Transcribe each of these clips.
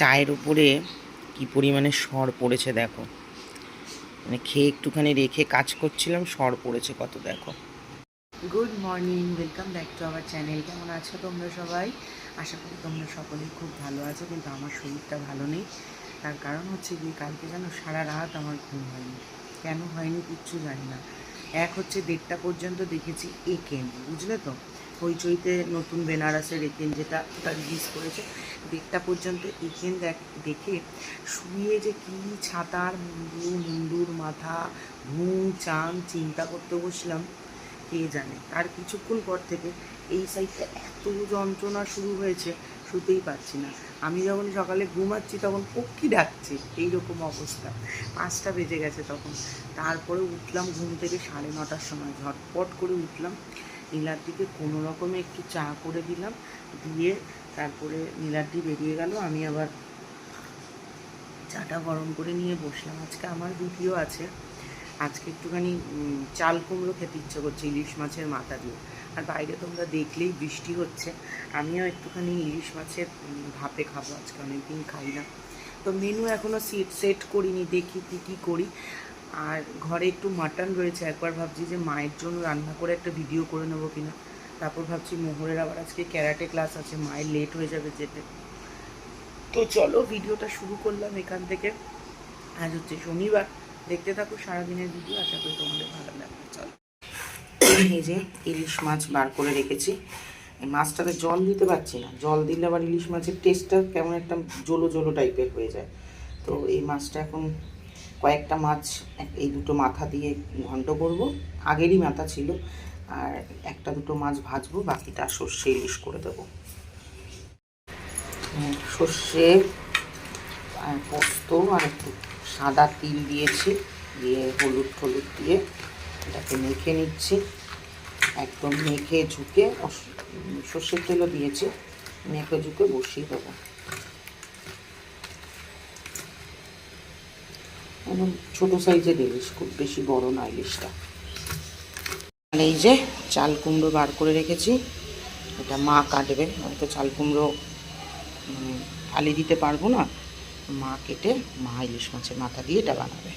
চায়ের উপরে কি পরিমাণে সর পড়েছে দেখো। মানে খেয়ে একটুখানি রেখে কাজ করছিলাম, সর পড়েছে কত দেখো। Good morning welcome back to our channel কেমন আছো তোমরা সবাই? আশা করি তোমরা সকলেই খুব ভালো আছো, কিন্তু আমার শরীরটা ভালো নেই। তার কারণ হচ্ছে কি কালকে যেন সারা রাত আমার ঘুম হয়নি। কেন হয়নি কিচ্ছু জানি না। এক হচ্ছে দেড়টা পর্যন্ত দেখেছি একেন বুঝলে তো? হইচইতে নতুন বেনারসের একেন যেটা ওটা রিলিজ করেছে। দেড়টা পর্যন্ত একেন দেখ- দেখে শুয়ে যে কি ছাতার মুন্ডু, মুন্ডুর মাথা, ঘুম, চান চিন্তা করতে বসলাম, কে জানে? আর কিছুক্ষণ পর থেকে এই সাইডটা এত যন্ত্রণা শুরু হয়েছে শুতেই পারছি না। আমি যখন সকালে ঘুমাচ্ছি তখন পক্ষী ডাকছে, এইরকম অবস্থা। পাঁচটা বেজে গেছে তখন। তারপরে উঠলাম ঘুম থেকে সাড়ে নটার সময়। ঝটপট করে উঠলাম। নীলাদ্রিকে কোনো রকমে একটু চা করে দিলাম, দিয়ে তারপরে নীলাদ্রি বেরিয়ে গেল। আমি আবার চাটা গরম করে নিয়ে বসলাম। আজকে আমার রুটিও আছে। আজকে একটুখানি চাল কুমড়ো খেতে ইচ্ছে করছে, ইলিশ মাছের মাথা দিয়ে। আর বাইরে তোমরা দেখলেই বৃষ্টি হচ্ছে। আমিও একটুখানি ইলিশ মাছের ভাপে খাব। আজকে অনেকদিন খাই না। তো মেনু এখনও সেট সেট করিনি। দেখি কী কী করি। আর ঘরে একটু মাটন রয়েছে, একবার ভাবছি যে মায়ের জন্য রান্না করে একটা ভিডিও করে নেব কিনা। তারপর ভাবছি মোহরের আবার আজকে ক্যারাটে ক্লাস আছে, মায়ের লেট হয়ে যাবে যেতে। তো চলো ভিডিওটা শুরু করলাম এখান থেকে। আজ হচ্ছে শনিবার, দেখতে থাকো সারাদিনের ভিডিও আশা করি তোমাদের ভালো লাগবে। চলো। এই যে ইলিশ মাছ বার করে রেখেছি। মাছটাতে জল দিতে পারছি না, জল দিলে আবার ইলিশ মাছের টেস্টটা কেমন একটা জলো জলো টাইপের হয়ে যায়। তো এই মাছটা এখন কয়েকটা মাছ, এই দুটো মাথা দিয়ে ঘন্ট করব। আগেরই মাথা ছিল, আর একটা দুটো মাছ ভাজবো, বাকিটা সর্ষে ইলিশ করে দেবো। সর্ষে, আর পোস্ত, আর একটু সাদা তিল দিয়েছি, দিয়ে হলুদ হলুদ দিয়ে এটাকে মেখে নিচ্ছি। একদম মেখে ঝুঁকে সর্ষের তেলও দিয়েছি, মেখে ঝুঁকে বসিয়ে দেবো। একদম ছোটো সাইজের ইলিশ, খুব বেশি বড় না ইলিশটা। আর এই যে চাল কুমড়ো বার করে রেখেছি, এটা মা কাটবে, আমি তো চাল কুমড়ো মানে ফালি দিতে পারব না। মা কেটে মা ইলিশ মাছের মাথা দিয়ে এটা বানাবে।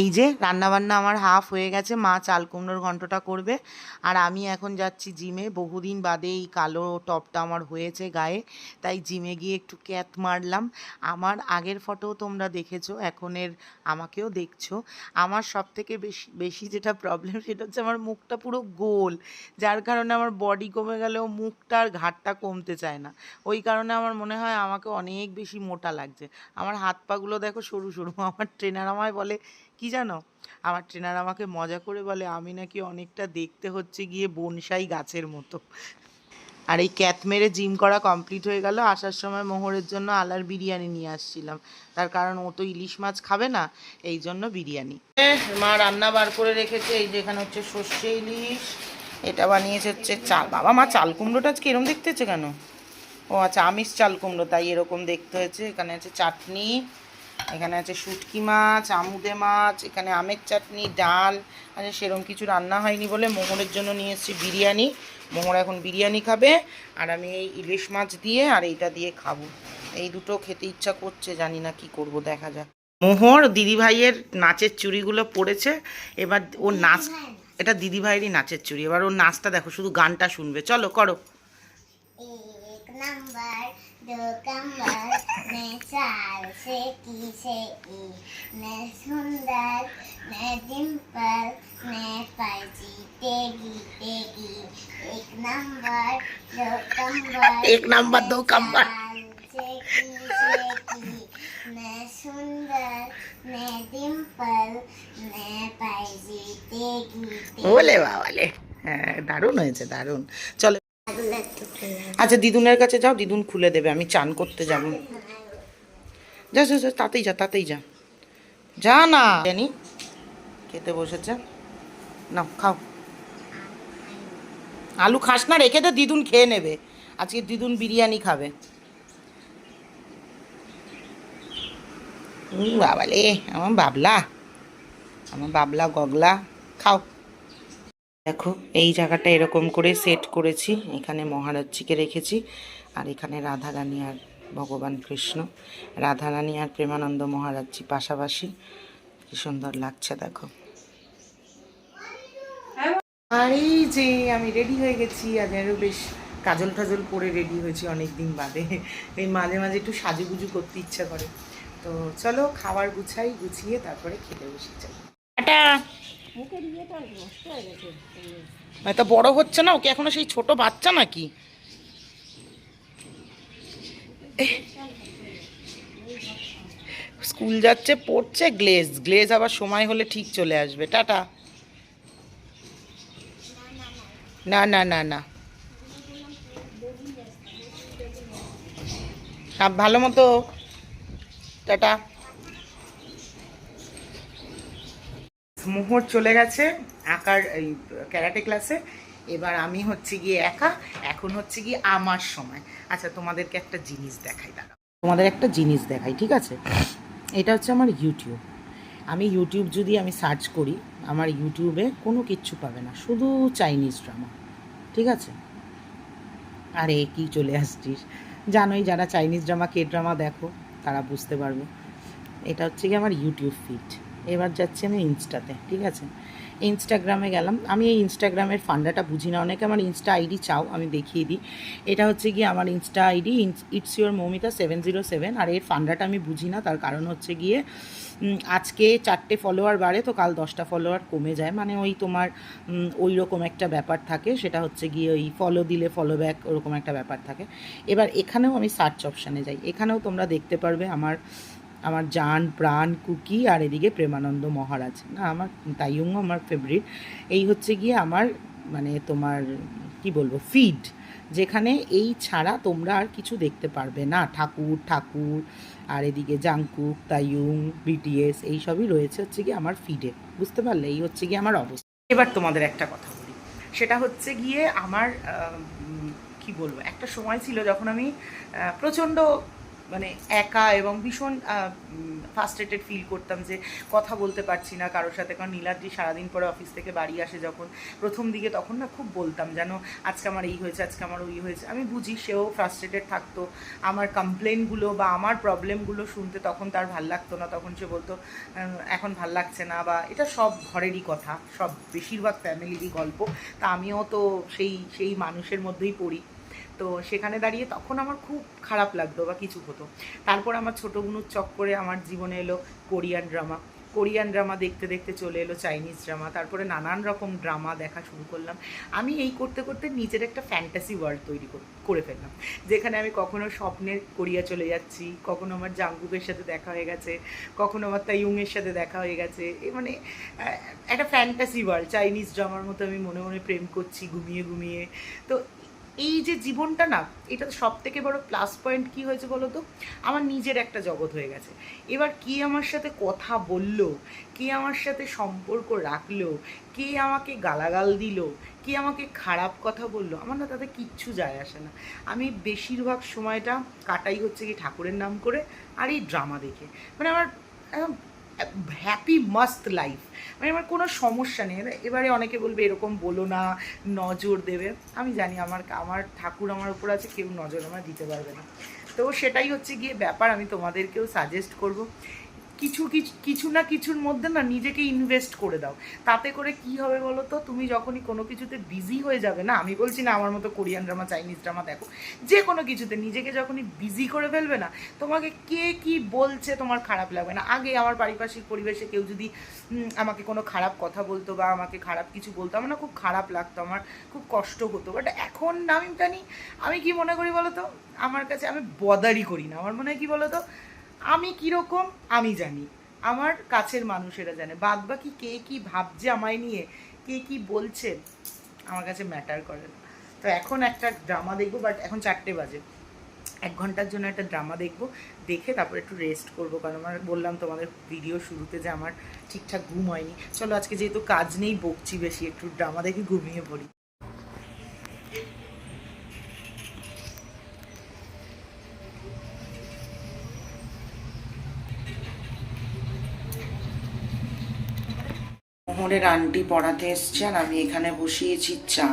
এই যে রান্নাবান্না আমার হাফ হয়ে গেছে, মা চাল কুমড়োর ঘন্টটা করবে। আর আমি এখন যাচ্ছি জিমে। বহুদিন বাদে এই কালো টপটা আমার হয়েছে গায়ে, তাই জিমে গিয়ে একটু ক্যাত মারলাম। আমার আগের ফটো তোমরা দেখেছ, এখনের আমাকেও দেখছ। আমার সব থেকে বেশি বেশি যেটা প্রবলেম সেটা হচ্ছে আমার মুখটা পুরো গোল। যার কারণে আমার বডি কমে গেলেও মুখটার ঘাটটা কমতে চায় না। ওই কারণে আমার মনে হয় আমাকে অনেক বেশি মোটা লাগছে। আমার হাত পাগুলো দেখো সরু সরু আমার ট্রেনার আমায় বলে কি জানো? আমার ট্রেনার আমাকে মজা করে বলে, আমি নাকি অনেকটা দেখতে হচ্ছে গিয়ে বনসাই গাছের মতো। আর এই ক্যাত মেরে জিম করা কমপ্লিট হয়ে গেল। আসার সময় মোহরের জন্য আলার বিরিয়ানি নিয়ে আসছিলাম। তার কারণ ও তো ইলিশ মাছ খাবে না, এই জন্য বিরিয়ানি। মা রান্না বার করে রেখেছে, এই যে এখানে হচ্ছে সর্ষে ইলিশ, এটা বানিয়েছে হচ্ছে চাল। বাবা, মা, চাল কুমড়োটা আজকে এরম দেখতে কেন? ও আচ্ছা আমিষ চাল কুমড়ো, তাই এরকম দেখতে হয়েছে। এখানে আছে চাটনি এখানে আছে শুটকি মাছ, আমুদে মাছ, এখানে আমের চাটনি, ডাল আচ্ছা সেরকম কিছু রান্না হয়নি বলে মোহরের জন্য নিয়ে এসেছি বিরিয়ানি। মোহর এখন বিরিয়ানি খাবে। আর আমি এই ইলিশ মাছ দিয়ে আর এইটা দিয়ে খাব। এই দুটো খেতে ইচ্ছা করছে, জানি না কি করব, দেখা যাক। মোহর দিদিভাইয়ের নাচের চুড়িগুলো পড়েছে। এবার ওর নাচ, এটা দিদিভাইয়েরই নাচের চুড়ি। এবার ওর নাচটা দেখো, শুধু গানটা শুনবে। চলো, করো। নাম্বার दो कमर मैं चार से की से ई मैं सुंदर मैं डिम्पल मैं पाजी तेगी तेगी एक नंबर दो कमर एक नंबर, दो कमर। चार से की से की मैं सुंदर मैं डिम्पल मैं पाजी तेगी বলে বাবালে হ্যাঁ দারুণ হয়েছে দারুণ চলো तेगी আচ্ছা দিদুনের কাছে যাও, দিদুন খুলে দেবে, আমি চান করতে যাব। যা যা যা, তাতেই যা তাতেই যা। যা না, জানি। খেতে বসেছে। না খাও। আলু খাস না, রেখে তো দিদুন খেয়ে নেবে। আজকে দিদুন বিরিয়ানি খাবে। বাবালে, আমার বাবলা। আমার বাবলা গগলা। খাও। দেখো এই জায়গাটা এরকম করে সেট করেছি। এখানে মহারাজজিকে রেখেছি আর এখানে রাধারানী আর ভগবান কৃষ্ণ। রাধারানী আর প্রেমানন্দ মহারাজজি পাশাপাশি। কি সুন্দর লাগছে দেখো। আর এই যে আমি রেডি হয়ে গেছি। আর আরও বেশ কাজল টাজল পরে রেডি হয়েছি অনেক দিন বাদে। এই মাঝে মাঝে একটু সাজুগুজু করতে ইচ্ছা করে। তো চলো খাবার গুছাই গুছিয়ে তারপরে খেতে বসে বসি টাটা তো বড় হচ্ছে না? ওকে এখনও সেই ছোট বাচ্চা নাকি? স্কুল যাচ্ছে, পড়ছে গ্লেজ। গ্লেজ আবার সময় হলে ঠিক চলে আসবে। টাটা। না না না না। ভালো মতো। টাটা। মোহর চলে গেছে, আঁকার এই ক্যারাটে ক্লাসে এবার আমি হচ্ছে গিয়ে একা, এখন হচ্ছে গিয়ে আমার সময়। আচ্ছা তোমাদেরকে একটা জিনিস দেখাই দাঁড়া তোমাদের একটা জিনিস দেখাই, ঠিক আছে? এটা হচ্ছে আমার ইউটিউব আমি ইউটিউব যদি আমি সার্চ করি, আমার ইউটিউবে কোনো কিচ্ছু পাবে না, শুধু চাইনিজ ড্রামা ঠিক আছে? আরে, কি চলে আসছিস? জানোই যারা চাইনিজ ড্রামা কে ড্রামা দেখো, তারা বুঝতে পারবে। এটা হচ্ছে কি আমার ইউটিউব ফিড এবার যাচ্ছি আমি ইনস্টাতে, ঠিক আছে? ইনস্টাগ্রামে গেলাম। আমি এই ইনস্টাগ্রামের ফান্ডাটা বুঝি না, অনেকে আমার ইনস্টা আইডি চাও, আমি দেখিয়ে দিই। এটা হচ্ছে গিয়ে আমার insta ID it's your Moumita seven zero seven আর এর ফান্ডাটা আমি বুঝি না, তার কারণ হচ্ছে গিয়ে আজকে চারটে ফলোয়ার বাড়ে তো কাল দশটা ফলোয়ার কমে যায়। মানে ওই তোমার ওই রকম একটা ব্যাপার থাকে, সেটা হচ্ছে গিয়ে ওই ফলো দিলে ফলো ব্যাক ওরকম একটা ব্যাপার থাকে। এবার এখানেও আমি সার্চ অপশানে যাই। এখানেও তোমরা দেখতে পারবে আমার আমার জান, প্রাণ, কুকি আর এদিকে প্রেমানন্দ মহারাজ। না, আমার তাইয়ুং আমার ফেভারিট এই হচ্ছে গিয়ে আমার মানে তোমার, কি বলব ফিড যেখানে এই ছাড়া তোমরা আর কিছু দেখতে পারবে না। ঠাকুর ঠাকুর, আর এদিকে জাংকুক, তাইয়ুং বিটিএস এই সবই রয়েছে হচ্ছে গিয়ে আমার ফিডে বুঝতে পারলে? এই হচ্ছে গিয়ে আমার অবস্থা। এবার তোমাদের একটা কথা বলি। সেটা হচ্ছে গিয়ে আমার কি বলব, একটা সময় ছিল যখন আমি প্রচণ্ড মানে একা এবং ভীষণ ফার্স্ট্রেটেড ফিল করতাম যে কথা বলতে পারছি না কারোর সাথে। কারণ নীলাদ্রি সারাদিন পরে অফিস থেকে বাড়ি আসে যখন, প্রথম দিকে তখন না খুব বলতাম যেন আজকে আমার এই হয়েছে, আজকে আমার ওই হয়েছে। আমি বুঝি সেও ফ্রাস্ট্রেটেড থাকতো। আমার কমপ্লেনগুলো বা আমার প্রবলেমগুলো শুনতে তখন তার ভালো লাগতো না। তখন সে বলতো এখন ভালো লাগছে না। বা এটা সব ঘরেরই কথা, সব বেশিরভাগ ফ্যামিলিরই গল্প। তা আমিও তো সেই সেই মানুষের মধ্যেই পড়ি। তো সেখানে দাঁড়িয়ে তখন আমার খুব খারাপ লাগতো বা কিছু হতো। তারপর আমার ছোটো গুনুর চক্করে আমার জীবনে এলো কোরিয়ান ড্রামা। কোরিয়ান ড্রামা দেখতে দেখতে চলে এলো চাইনিজ ড্রামা। তারপরে নানান রকম ড্রামা দেখা শুরু করলাম। আমি এই করতে করতে নিজের একটা ফ্যান্টাসি ওয়ার্ল্ড তৈরি কর- করে ফেললাম। যেখানে আমি কখনো স্বপ্নের কোরিয়া চলে যাচ্ছি, কখনো আমার জাঙ্গুকের সাথে দেখা হয়ে গেছে, কখনো আমার তাইয়ুংয়ের সাথে দেখা হয়ে গেছে। এ মানে একটা ফ্যান্টাসি ওয়ার্ল্ড। চাইনিজ ড্রামার মতো আমি মনে মনে প্রেম করছি, ঘুমিয়ে ঘুমিয়ে। তো এই যে জীবনটা না, এটা সব থেকে বড় প্লাস পয়েন্ট কি হয়েছে বলো তো? আমার নিজের একটা জগৎ হয়ে গেছে। এবার কে আমার সাথে কথা বলল? কে আমার সাথে সম্পর্ক রাখল? কে আমাকে গালাগাল দিল? কে আমাকে খারাপ কথা বলল? আমার না তাতে কিচ্ছু যায় আসে না। আমি বেশিরভাগ সময়টা কাটাই হচ্ছে কি ঠাকুরের নাম করে আর এই ড্রামা দেখে। মানে আমার হ্যাপি মাস্ত লাইফ মানে আমার কোনো সমস্যা নেই। এবার- অনেকে বলবে, এরকম বলো না, নজর দেবে। আমি জানি আমার আমার ঠাকুর আমার উপর আছে, কেউ নজর আমার দিতে পারবে না। তো সেটাই হচ্ছে গিয়ে ব্যাপার। আমি তোমাদেরকেও সাজেস্ট করব। কিছু কিছু না কিছুর মধ্যে না নিজেকে ইনভেস্ট করে দাও। তাতে করে কি হবে বলো তো তুমি যখনই কোনো কিছুতে বিজি হয়ে যাবে, না, আমি বলছি না আমার মতো কোরিয়ান ড্রামা চাইনিজ ড্রামা দেখো, যে কোনো কিছুতে নিজেকে যখনই বিজি করে ফেলবে না, তোমাকে কে কি বলছে তোমার খারাপ লাগবে না। আগে আমার পারিপার্শ্বিক পরিবেশে কেউ যদি আমাকে কোনো খারাপ কথা বলতো বা আমাকে খারাপ কিছু বলতো, আমার না খুব খারাপ লাগতো, আমার খুব কষ্ট হতো। বাট এখন আমি জানি, আমি কি মনে করি বলো তো আমার কাছে আমি বদারি করি না। আমার মনে হয় কি বলো তো আমি কীরকম, আমি জানি। আমার কাছের মানুষেরা জানে। বাদ বাকি কে কি ভাবছে আমায় নিয়ে, কে কি বলছে, আমার কাছে ম্যাটার করে না। তো এখন একটা ড্রামা দেখব বাট এখন চারটে বাজে। এক ঘণ্টার জন্য একটা ড্রামা দেখব, দেখে তারপর একটু রেস্ট করব। কারণ আমার বললাম তোমাদের ভিডিও শুরুতে যে আমার ঠিকঠাক ঘুম হয়নি। চলো আজকে যেহেতু কাজ নেই, বকছি বেশি, একটু ড্রামা দেখে ঘুমিয়ে পড়ি। মোহরের আন্টি পড়াতে এসছে আর আমি এখানে বসিয়েছি চা।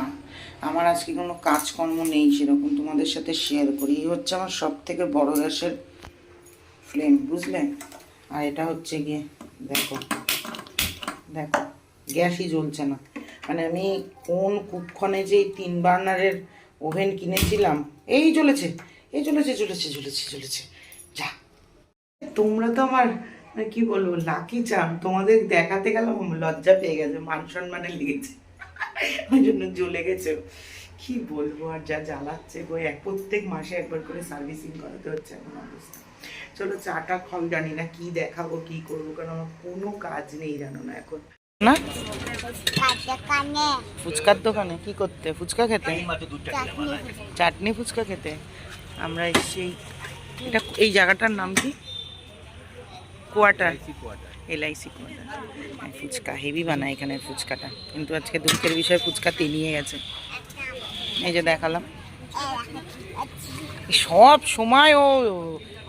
আমার আজকে কোনো কাজকর্ম নেই সেরকম তোমাদের সাথে শেয়ার করি। এই হচ্ছে আমার সব থেকে বড় গ্যাসের ফ্লেম বুঝলে? আর এটা হচ্ছে গিয়ে, দেখো দেখো, গ্যাসই জ্বলছে না। মানে আমি কোন কুক্ষণে যে তিন বার্নারের ওভেন কিনেছিলাম, এই চলেছে এই চলেছে চলেছে চলেছে চলেছে যা। তোমরা তো আমার মানে কি বলব লাকি চাম তোমাদের দেখাতে গেলাম লজ্জা পেয়ে গেছে মান সম্মানে লেগেছে। ওই জন্য জ্বলে গেছে। কি বলব আর যা জ্বালাচ্ছে বই এক প্রত্যেক মাসে একবার করে সার্ভিসিং করাতে হচ্ছে এখন অবস্থা। চলো চাটা খাও জানি না কি দেখাবো কি করব কারণ আমার কোনো কাজ নেই জানো না এখন। না? ফুচকার দোকানে? কি করতে? ফুচকা খেতে? চাটনি চাটনি ফুচকা। খেতে। আমরা এই- এটা এই জায়গাটার নাম কি? কোয়ার্টার? LIC quarter. হ্যাঁ, ফুচকা হেভি বানায় এখানে ফুচকাটা। কিন্তু আজকে দুঃখের বিষয়ে ফুচকা তেলিয়ে গেছে। এই যে দেখালাম। সব সময় ও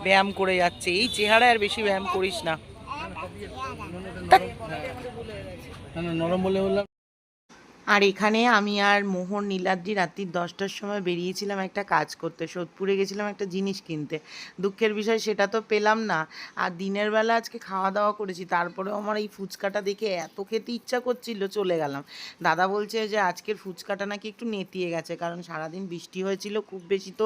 ব্যায়াম করে যাচ্ছে। এই চেহারায় আর বেশি ব্যায়াম করিস না। নরম বলে বললাম। আর এখানে আমি আর মোহন, নীলাদ্রি রাত্রি দশটার সময় বেরিয়েছিলাম একটা কাজ করতে। সোদপুরে গেছিলাম একটা জিনিস কিনতে। দুঃখের বিষয় সেটা তো পেলাম না। আর দিনের বেলা আজকে খাওয়া দাওয়া করেছি, তারপরেও আমার এই ফুচকাটা দেখে এত খেতে ইচ্ছা করছিল, চলে গেলাম। দাদা বলছে যে আজকের ফুচকাটা নাকি একটু নেতিয়ে গেছে, কারণ সারাদিন বৃষ্টি হয়েছিল, খুব বেশি তো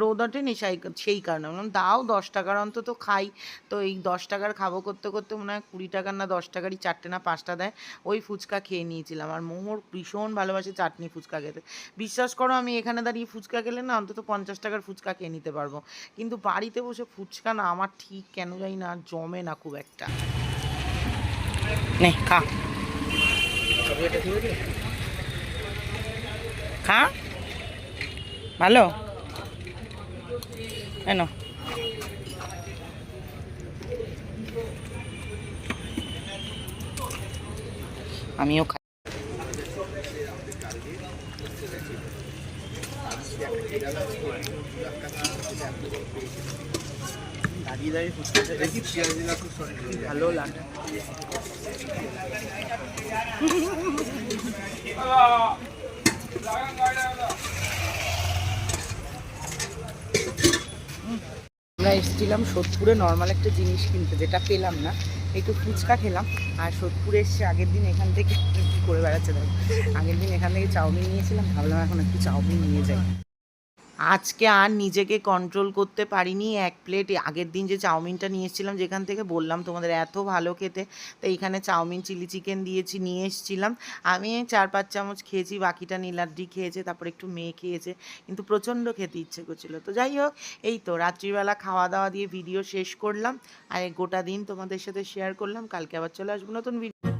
রোদ ওঠেনি সেই সেই কারণে। বললাম, দাও দশ টাকার অন্তত খাই। তো এই দশ টাকার খাব করতে করতে মনে হয় কুড়ি টাকার না দশ টাকারই চারটে না পাঁচটা দেয়, ওই ফুচকা খেয়ে নিয়েছিলাম। আর মোমোর ভীষণ ভালোবাসে চাটনি ফুচকা খেতে। বিশ্বাস করো, আমি এখানে দাঁড়িয়ে ফুচকা খেলে না অন্তত পঞ্চাশ টাকার ফুচকা খেয়ে নিতে পারব। কিন্তু বাড়িতে বসে ফুচকা না, আমার ঠিক কেন জানি না, জমে না খুব একটা। নে, খা। ভালো? কেন আমিও খাই। আমরা এসেছিলাম সোদপুরে নর্মাল একটা জিনিস কিনতে, যেটা পেলাম না। একটু ফুচকা খেলাম, আর সোদপুরে এসে আগের দিন এখান থেকে করে বেড়াচ্ছে দেখো। আগের দিন এখান থেকে চাউমিন নিয়েছিলাম, ভাবলাম এখন একটু চাউমিন নিয়ে যাই। আজকে আর নিজেকে কন্ট্রোল করতে পারিনি। এক প্লেট আগের দিন যে চাউমিনটা নিয়ে এসেছিলাম, যেখান থেকে বললাম তোমাদের এত ভালো খেতে, তো এইখানে চাউমিন চিলি চিকেন দিয়েছি, নিয়ে এসেছিলাম। আমি চার পাঁচ চামচ খেয়েছি, বাকিটা নীলাদ্রি খেয়েছে, তারপর একটু মেয়ে খেয়েছে, কিন্তু প্রচণ্ড খেতে ইচ্ছে করছিল। তো যাই হোক, এই তো রাত্রিবেলা খাওয়া দাওয়া দিয়ে ভিডিও শেষ করলাম, আর গোটা দিন তোমাদের সাথে শেয়ার করলাম। কালকে আবার চলে আসব নতুন ভিডিও